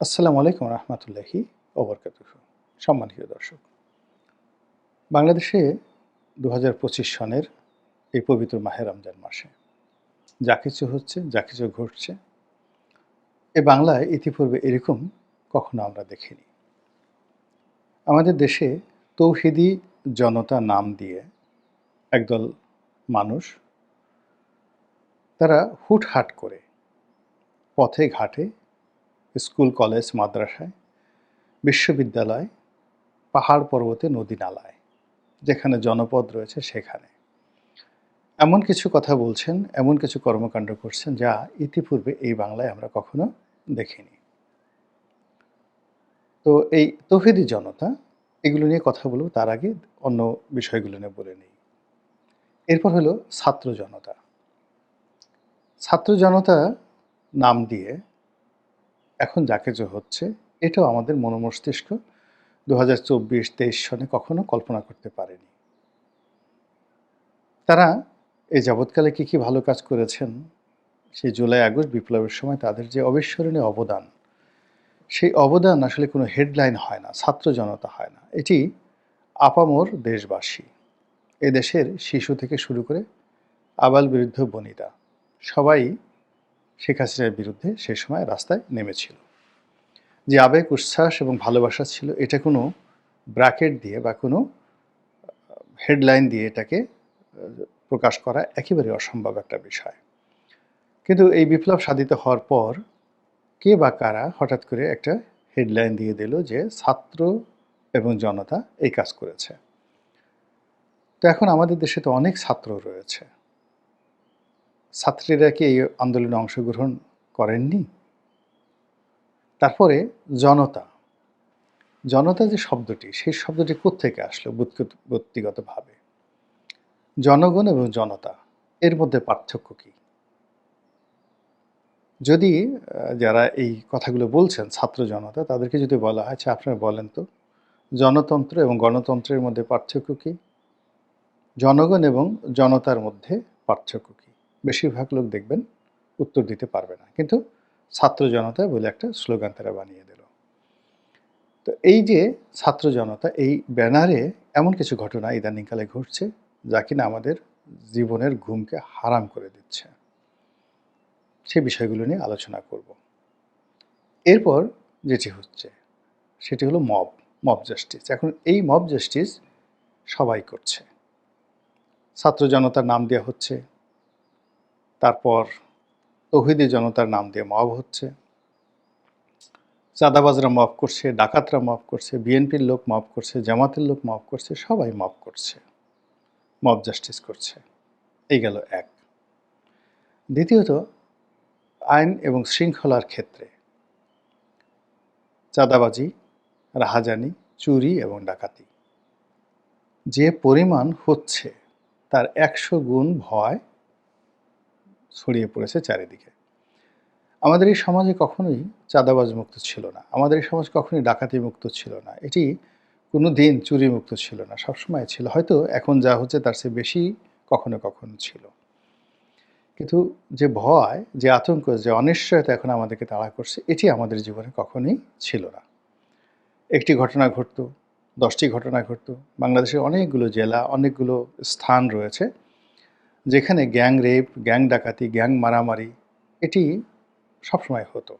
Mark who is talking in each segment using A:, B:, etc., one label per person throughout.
A: আসসালামু আলাইকুম রহমতুল্লাহি ওবরকাত সম্মানিত দর্শক, বাংলাদেশে দু হাজার পঁচিশ সনের এই পবিত্র মাহে রমজান মাসে যা কিছু হচ্ছে, যা কিছু ঘটছে, এ বাংলায় ইতিপূর্বে এরকম কখনো আমরা দেখিনি। আমাদের দেশে তৌহিদি জনতা নাম দিয়ে একদল মানুষ, তারা হুটহাট করে পথে ঘাটে স্কুল, কলেজ, মাদ্রাসায়, বিশ্ববিদ্যালয়, পাহাড় পর্বতে, নদী নালায়, যেখানে জনপদ রয়েছে সেখানে। এমন কিছু কথা বলছেন, এমন কিছু কর্মকাণ্ড করছেন যা ইতিপূর্বে এই বাংলায় আমরা কখনো দেখিনি। তো এই তৌহিদি জনতা, এগুলো নিয়ে কথা বলব, তার আগে অন্য বিষয়গুলো নিয়ে বলে নিই। এরপর হলো ছাত্র জনতা। ছাত্র জনতা নাম দিয়ে এখন যা কিছু হচ্ছে, এটাও আমাদের মনোমস্তিষ্ক দু হাজার চব্বিশ, তেইশ সনে কখনো কল্পনা করতে পারেনি। তারা এই যাবৎকালে কী কী ভালো কাজ করেছেন, সেই জুলাই, আগস্ট বিপ্লবের সময় তাদের যে অবিস্মরণীয় অবদান, সেই অবদান আসলে কোনো হেডলাইন হয় না, ছাত্র জনতা হয় না। এটি আপামর দেশবাসী, এ দেশের শিশু থেকে শুরু করে আবাল বিরুদ্ধ বনিতা সবাই শেখ হাসিনার বিরুদ্ধে সে সময় রাস্তায় নেমেছিল। যে আবেগ, উচ্ছ্বাস এবং ভালোবাসা ছিল, এটা কোনো ব্র্যাকেট দিয়ে বা কোনো হেডলাইন দিয়ে এটাকে প্রকাশ করা একেবারে অসম্ভব একটা বিষয়। কিন্তু এই বিপ্লব সাধিত হওয়ার পর কে বা কারা হঠাৎ করে একটা হেডলাইন দিয়ে দিল যে ছাত্র এবং জনতা এই কাজ করেছে। তো এখন আমাদের দেশে তো অনেক ছাত্র রয়েছে। ছাত্রীরা কি এই আন্দোলনে অংশগ্রহণ করেননি? তারপরে জনতা জনতা যে শব্দটি, সেই শব্দটি কোত্থেকে আসলো ব্যক্তিগতভাবে জনগণ এবং জনতা, এর মধ্যে পার্থক্য কি? যদি যারা এই কথাগুলো বলছেন ছাত্র জনতা, তাদেরকে যদি বলা হয় আচ্ছা আপনারা বলেন তো, জনতন্ত্র এবং গণতন্ত্রের মধ্যে পার্থক্য কি? জনগণ এবং জনতার মধ্যে পার্থক্য কি? বেশিরভাগ লোক দেখবেন উত্তর দিতে পারবে না। কিন্তু ছাত্র জনতা বলে একটা স্লোগান তারা বানিয়ে দিল। তো এই যে ছাত্র জনতা, এই ব্যানারে এমন কিছু ঘটনা ইদানিংকালে ঘটছে যা কিনা আমাদের জীবনের ঘুমকে হারাম করে দিচ্ছে। সে বিষয়গুলো নিয়ে আলোচনা করব। এরপর যেটি হচ্ছে, সেটি হলো মব মব জাস্টিস। এখন এই মব জাস্টিস সবাই করছে। ছাত্র জনতার নাম দেওয়া হচ্ছে তারপর তহিদি জনতার নাম দিয়ে মব হচ্ছে। চাঁদাবাজরা মব করছে, ডাকাতরা মব করছে, বিএনপির লোক মব করছে, জামাতের লোক মব করছে, সবাই মব করছে। মব জাস্টিস করছে। এই গেল এক। দ্বিতীয়ত, আইন এবং শৃঙ্খলার ক্ষেত্রে চাঁদাবাজি, রাহাজানি, চুরি এবং ডাকাতি যে পরিমাণ হচ্ছে, তার একশো গুণ ভয় ছড়িয়ে পড়েছে চারিদিকে। আমাদের এই সমাজে কখনোই চাঁদাবাজ মুক্ত ছিল না। আমাদের এই সমাজ কখনোই ডাকাতি মুক্ত ছিল না। এটি কোনো দিন চুরি মুক্ত ছিল না। সবসময় ছিল। হয়তো এখন যা হচ্ছে তার চেয়ে বেশি কখনো কখনো ছিল। কিন্তু যে ভয়, যে আতঙ্ক, যে অনিশ্চয়তা এখন আমাদেরকে তাড়া করছে, এটি আমাদের জীবনে কখনোই ছিল না। একটি ঘটনা ঘটতো, দশটি ঘটনা ঘটতো। বাংলাদেশের অনেকগুলো জেলা, অনেকগুলো স্থান রয়েছে। যেখানে গ্যাং রেপ, গ্যাং ডাকাতি, গ্যাং মারামারি, এটি সবসময় হতো।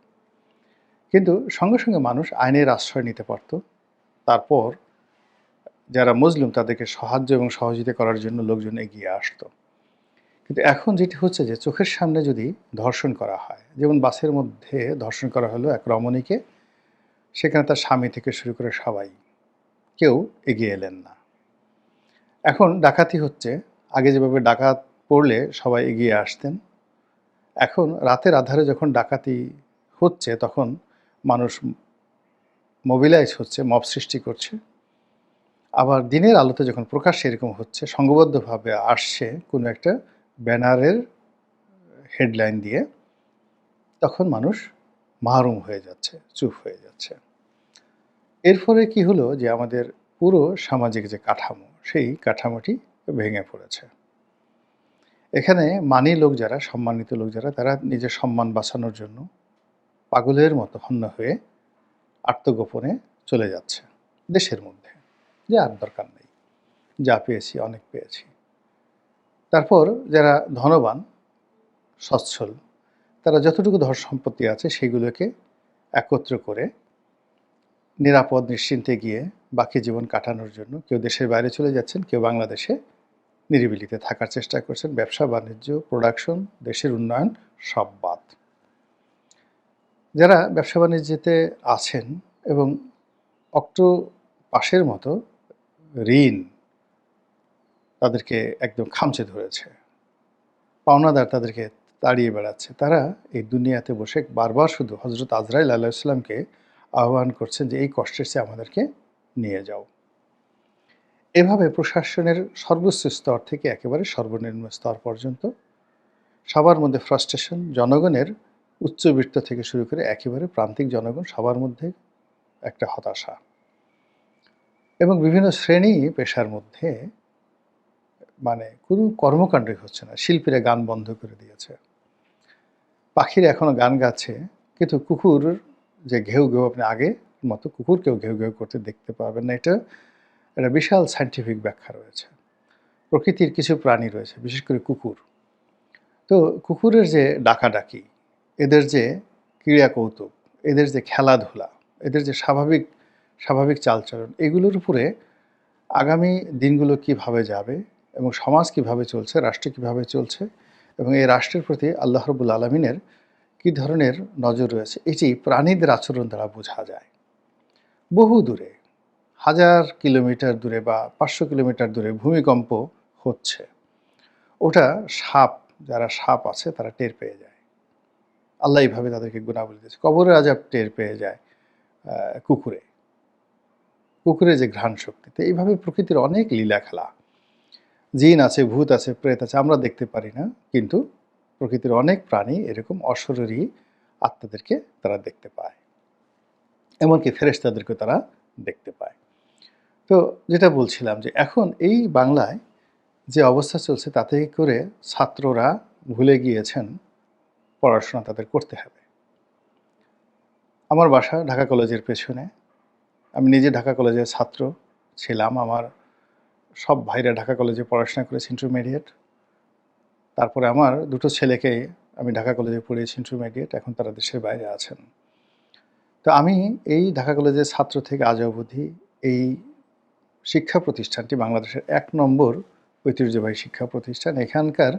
A: কিন্তু সঙ্গে সঙ্গে মানুষ আইনের আশ্রয় নিতে পারত। তারপর যারা মুসলিম, তাদেরকে সাহায্য এবং সহযোগিতা করার জন্য লোকজন এগিয়ে আসতো। কিন্তু এখন যেটি হচ্ছে যে, চোখের সামনে যদি ধর্ষণ করা হয়, যেমন বাসের মধ্যে ধর্ষণ করা হলো এক রমণীকে, সেখানে তার স্বামী থেকে শুরু করে সবাই কেউ এগিয়ে এলেন না। এখন ডাকাতি হচ্ছে। আগে যেভাবে ডাকাত পড়লে সবাই এগিয়ে আসতেন। এখন রাতের আধারে যখন ডাকাতি হচ্ছে, তখন মানুষ মোবিলাইজ হচ্ছে মব সৃষ্টি করছে। আবার দিনের আলোতে যখন প্রকাশ এরকম হচ্ছে, সংঘবদ্ধভাবে আসছে কোনো একটা ব্যানারের হেডলাইন দিয়ে, তখন মানুষ মাহরুম হয়ে যাচ্ছে, চুপ হয়ে যাচ্ছে। এর ফলে কী হলো যে আমাদের পুরো সামাজিক যে কাঠামো, সেই কাঠামোটি ভেঙে পড়েছে। এখানে মানি লোক যারা, সম্মানিত লোক যারা, তারা নিজের সম্মান বাঁচানোর জন্য পাগলের মতো হন্য হয়ে আত্মগোপনে চলে যাচ্ছে দেশের মধ্যে। যে আর দরকার নেই। যা পেয়েছি, অনেক পেয়েছি। তারপর যারা ধনবান, সচ্ছল, তারা যতটুকু ধর সম্পত্তি আছে সেগুলোকে একত্র করে নিরাপদ, নিশ্চিন্তে গিয়ে বাকি জীবন কাটানোর জন্য কেউ দেশের বাইরে চলে যাচ্ছেন, কেউ বাংলাদেশে নিরিবিলিতে থাকার চেষ্টা করছেন ব্যবসা, বাণিজ্য প্রোডাকশন দেশের উন্নয়ন, সব বাদ। যারা ব্যবসা বাণিজ্যতে আছেন এবং অক্টো পাশের মতো ঋণ তাদেরকে একদম খামচে ধরেছে, পাওনাদার তাদেরকে তাড়িয়ে বেড়াচ্ছে, তারা এই দুনিয়াতে বসে বারবার শুধু হজরত আজরাইল আল্লাহ ইসলামকে আহ্বান করছেন যে এই কষ্টের চেয়ে আমাদেরকে নিয়ে যাও। এভাবে প্রশাসনের সর্বোচ্চ স্তর থেকে একেবারে সর্বনিম্ন স্তর পর্যন্ত সবার মধ্যে ফ্রাস্ট্রেশন জনগণের উচ্চবিত্ত থেকে শুরু করে একেবারে প্রান্তিক জনগণ সবার মধ্যে একটা হতাশা। এবং বিভিন্ন শ্রেণি পেশার মধ্যে মানে কোনো কর্মকাণ্ডই হচ্ছে না, শিল্পীরা গান বন্ধ করে দিয়েছে। পাখিরা এখনও গান গাচ্ছে, কিন্তু কুকুর যে ঘেউ ঘেউ, আপনি আগে মতো কুকুরকেও ঘেউ ঘেউ করতে দেখতে পারবেন না। এটা একটা বিশাল সাইন্টিফিক ব্যাখ্যা রয়েছে। প্রকৃতির কিছু প্রাণী রয়েছে, বিশেষ করে কুকুর। তো কুকুরের যে ডাকাডাকি, এদের যে ক্রীড়া কৌতুক এদের যে খেলাধুলা, এদের যে স্বাভাবিক স্বাভাবিক চালচলন, এগুলোর উপরে আগামী দিনগুলো কীভাবে যাবে এবং সমাজ কীভাবে চলছে, রাষ্ট্র কীভাবে চলছে এবং এই রাষ্ট্রের প্রতি আল্লাহ রবুল আলমিনের কী ধরনের নজর রয়েছে, এটি প্রাণীদের আচরণ দ্বারা বোঝা যায়। বহু দূরে হাজার কিলোমিটার দূরে বা পাঁচশো কিলোমিটার দূরে ভূমিকম্প হচ্ছে। ওটা সাপ, যারা সাপ আছে, তারা টের পেয়ে যায়। আল্লাহ এইভাবে তাদেরকে গুণাবলী দিয়েছে। কবরের আজাব টের পেয়ে যায় কুকুরে। কুকুরে যে ঘ্রাণ শক্তি, তো এইভাবে প্রকৃতির অনেক লীলা খেলা। জিন আছে, ভূত আছে, প্রেত আছে, আমরা দেখতে পারি না, কিন্তু প্রকৃতির অনেক প্রাণী এরকম অশরীরী আত্মাদেরকে তারা দেখতে পায়। এমনকি ফেরেস্তাদেরকে তারা দেখতে পায়। তো যেটা বলছিলাম যে এখন এই বাংলায় যে অবস্থা চলছে তাতে করে ছাত্ররা ভুলে গিয়েছেন পড়াশোনা তাদের করতে হবে। আমার বাসা ঢাকা কলেজের পেছনে। আমি নিজে ঢাকা কলেজের ছাত্র ছিলাম। আমার সব ভাইরা ঢাকা কলেজে পড়াশোনা করেছে ইন্টারমিডিয়েট তারপরে আমার দুটো ছেলেকে আমি ঢাকা কলেজে পড়িয়েছি ইন্টারমিডিয়েট এখন তারা দেশের বাইরে আছেন। তো আমি এই ঢাকা কলেজের ছাত্র থেকে আজ অবধি এই শিক্ষা প্রতিষ্ঠানটি বাংলাদেশের এক নম্বর ঐতিহ্যবাহী শিক্ষা প্রতিষ্ঠান। এখানকার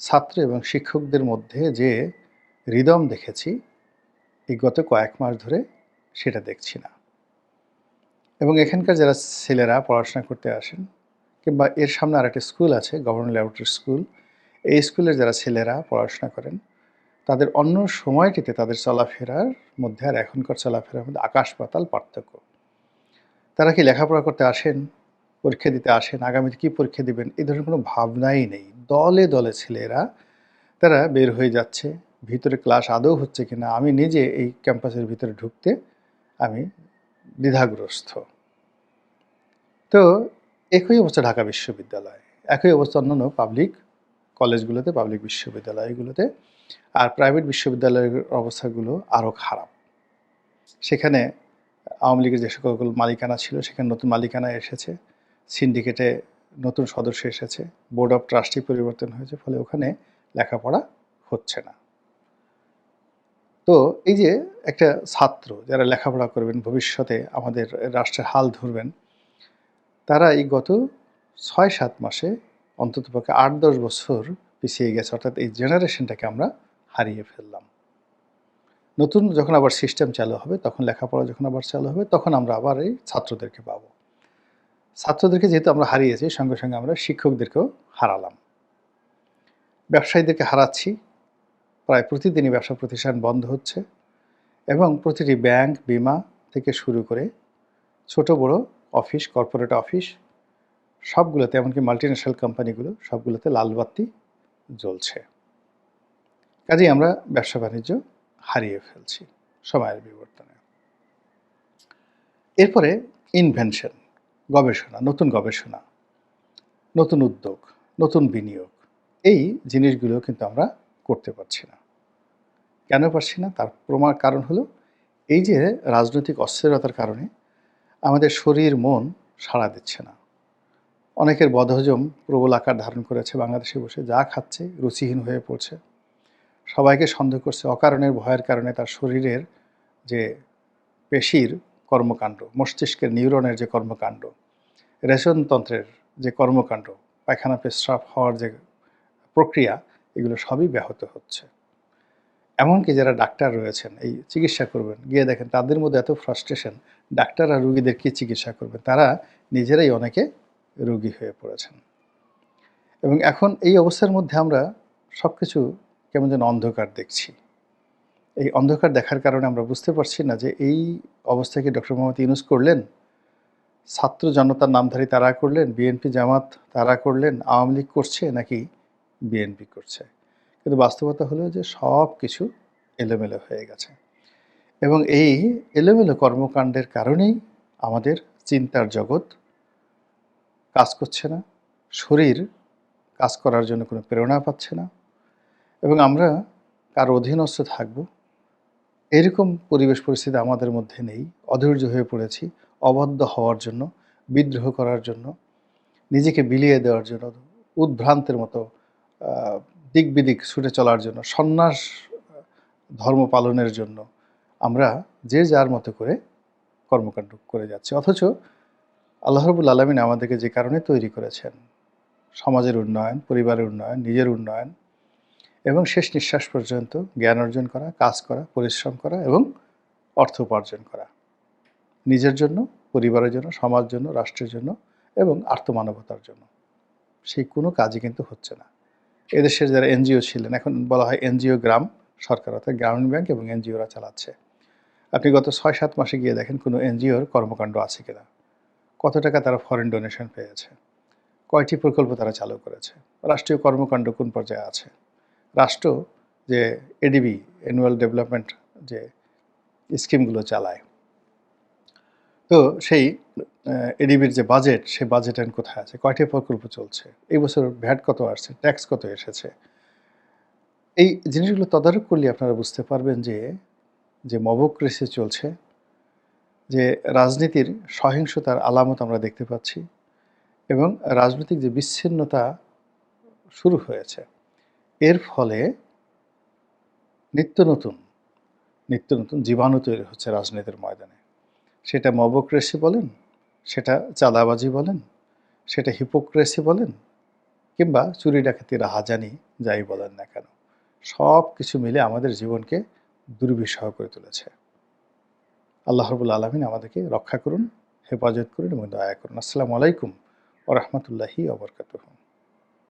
A: ছাত্র এবং শিক্ষকদের মধ্যে যে হৃদম দেখেছি, এই গত কয়েক মাস ধরে সেটা দেখছি না। এবং এখানকার যারা ছেলেরা পড়াশোনা করতে আসেন কিংবা এর সামনে আর একটা স্কুল আছে, গভর্নমেন্ট ল্যাবরেটরি স্কুল, এই স্কুলের যারা ছেলেরা পড়াশোনা করেন, তাদের অন্য সময়টিতে তাদের চলাফেরার মধ্যে আর এখনকার চলাফেরার মধ্যে আকাশ পাতাল পার্থক্য। তারা কি লেখাপড়া করতে আসেন? পরীক্ষা দিতে আসেন? আগামীতে কী পরীক্ষা দিবেন? এই ধরনের কোনো ভাবনাই নেই। দলে দলে ছেলেরা, তারা বের হয়ে যাচ্ছে। ভিতরে ক্লাস আদৌ হচ্ছে কিনা? আমি নিজে এই ক্যাম্পাসের ভিতরে ঢুকতে আমি দ্বিধাগ্রস্ত। তো একই অবস্থা ঢাকা বিশ্ববিদ্যালয়। একই অবস্থা অন্যান্য পাবলিক কলেজগুলোতে পাবলিক বিশ্ববিদ্যালয়গুলোতে। আর প্রাইভেট বিশ্ববিদ্যালয়ের অবস্থাগুলো আরও খারাপ। সেখানে আওয়ামী লীগের যে সকল মালিকানা ছিল, সেখানে নতুন মালিকানা এসেছে। সিন্ডিকেটে নতুন সদস্য এসেছে। বোর্ড অফ ট্রাস্টি পরিবর্তন হয়েছে, ফলে ওখানে লেখাপড়া হচ্ছে না। তো এই যে একটা ছাত্র যারা লেখাপড়া করবেন, ভবিষ্যতে আমাদের রাষ্ট্রের হাল ধরবেন, তারা এই গত ছয় সাত মাসে অন্ততপক্ষে আট দশ বছর পিছিয়ে গেছে। অর্থাৎ এই জেনারেশনটাকে আমরা হারিয়ে ফেললাম। নতুন যখন আবার সিস্টেম চালু হবে, তখন লেখাপড়া যখন আবার চালু হবে, তখন আমরা আবার এই ছাত্রদেরকে পাবো। ছাত্রদেরকে যেহেতু আমরা হারিয়েছি, সঙ্গে সঙ্গে আমরা শিক্ষকদেরকেও হারালাম। ব্যবসায়ীদেরকে হারাচ্ছি। প্রায় প্রতিদিনই ব্যবসা প্রতিষ্ঠান বন্ধ হচ্ছে এবং প্রতিটি ব্যাংক বিমা থেকে শুরু করে ছোট, বড় অফিস, কর্পোরেট অফিস, সবগুলোতে, এমনকি মাল্টিন্যাশনাল কোম্পানিগুলো সবগুলোতে লাল বাতি জ্বলছে। কাজেই আমরা ব্যবসা বাণিজ্য হারিয়ে ফেলছি, সময়ের বিবর্তনে। এরপরে ইনভেনশন গবেষণা, নতুন গবেষণা, নতুন উদ্যোগ, নতুন বিনিয়োগ, এই জিনিসগুলো কিন্তু আমরা করতে পারছি না। কেন পারছি না? তার প্রমাণ কারণ হলো এই যে রাজনৈতিক অস্থিরতার কারণে আমাদের শরীর, মন সাড়া দিচ্ছে না। অনেকের বদহজম প্রবল আকার ধারণ করেছে, বাংলাদেশে বসে যা খাচ্ছে রুচিহীন হয়ে পড়ছে। সবাইকে সন্দেহ করছে অকারণের ভয়ের কারণে তার শরীরের যে পেশির কর্মকাণ্ড, মস্তিষ্কের নিউরনের যে কর্মকাণ্ড রেশনতন্ত্রের যে কর্মকাণ্ড, পায়খানা পেশাব হওয়ার যে প্রক্রিয়া, এগুলো সবই ব্যাহত হচ্ছে। এমনকি যারা ডাক্তার রয়েছেন, এই চিকিৎসা করবেন, গিয়ে দেখেন তাদের মধ্যে এত ফ্রাস্ট্রেশন ডাক্তার আর রুগীদের কী চিকিৎসা করবেন? তারা নিজেরাই অনেকে রোগী হয়ে পড়েছেন। এবং এখন এই অবস্থার মধ্যে আমরা সব কিছু কেমন যেন অন্ধকার দেখছি। এই অন্ধকার দেখার কারণে আমরা বুঝতে পারছি না যে এই অবস্থাকে ডক্টর মোহাম্মদ ইউনুস করলেন? ছাত্র জনতার নামধারী তারা করলেন? বিএনপি জামাত তারা করলেন? আওয়ামী লীগ করছে নাকি বিএনপি করছে? কিন্তু বাস্তবতা হলো যে সব কিছু এলোমেলো হয়ে গেছে। এবং এই এলোমেলো কর্মকাণ্ডের কারণেই আমাদের চিন্তার জগৎ কাজ করছে না। শরীর কাজ করার জন্য কোনো প্রেরণা পাচ্ছে না। এবং আমরা কার অধীনস্থ থাকব। এরকম পরিবেশ পরিস্থিতি আমাদের মধ্যে নেই। অধৈর্য হয়ে পড়েছি, অবাধ্য হওয়ার জন্য, বিদ্রোহ করার জন্য, নিজেকে বিলিয়ে দেওয়ার জন্য, উদ্ভ্রান্তের মতো দিক বিদিক ছুটে চলার জন্য, সন্ন্যাস, ধর্ম পালনের জন্য আমরা যে যার মতো করে কর্মকাণ্ড করে যাচ্ছি। অথচ আল্লাহ রবুল আলমিন আমাদেরকে যে কারণে তৈরি করেছেন, সমাজের উন্নয়ন, পরিবারের উন্নয়ন, নিজের উন্নয়ন এবং শেষ নিঃশ্বাস পর্যন্ত জ্ঞান অর্জন করা, কাজ করা, পরিশ্রম করা এবং অর্থ উপার্জন করা। নিজের জন্য, পরিবারের জন্য সমাজ জন্য, রাষ্ট্রের জন্য এবং আত্মমানবতার জন্য। সেই কোনো কাজই কিন্তু হচ্ছে না। এদেশের যারা এনজিও ছিলেন, এখন বলা হয় এনজিও গ্রাম সরকার, অর্থাৎ গ্রামীণ ব্যাংক এবং এনজিওরা চালাচ্ছে। আপনি গত ছয় সাত মাসে গিয়ে দেখেন কোনো এনজিওর কর্মকাণ্ড আছে কিনা। কত টাকা তারা ফরেন ডোনেশন পেয়েছে? কয়টি প্রকল্প তারা চালু করেছে? রাষ্ট্রীয় কর্মকাণ্ড কোন পর্যায়ে আছে? রাষ্ট্র যে এডিবি অ্যানুয়াল ডেভেলপমেন্ট যে স্কিমগুলো চালায়। তো সেই এডিবির যে বাজেট সেই বাজেট এখন কোথায় আছে? কয়টি প্রকল্প চলছে? এই বছর ভ্যাট কত আসছে? ট্যাক্স কত এসেছে? এই জিনিসগুলো তদারক করলে আপনারা বুঝতে পারবেন যে যে মবক্রেসি চলছে, যে রাজনীতির সহিংসতার আলামত আমরা দেখতে পাচ্ছি এবং রাজনৈতিক যে বিচ্ছিন্নতা শুরু হয়েছে। এর ফলে নিত্য নতুন নিত্য নতুন জীবাণু তৈরি হচ্ছে রাজনীতির ময়দানে। সেটা মবক্রেসি বলেন, সেটা চাঁদাবাজি বলেন, সেটা হিপোক্রেসি বলেন, কিংবা চুরি ডাকাতি রাহাজানি যাই বলেন না কেন, সব কিছু মিলে আমাদের জীবনকে দুর্বিষহ করে তুলেছে। আল্লাহ রবুল আলমিন আমাদেরকে রক্ষা করুন, হেফাজত করুন এবং দয়া করুন। আসসালামু আলাইকুম ও রহমতুল্লাহি অবরকাতুহ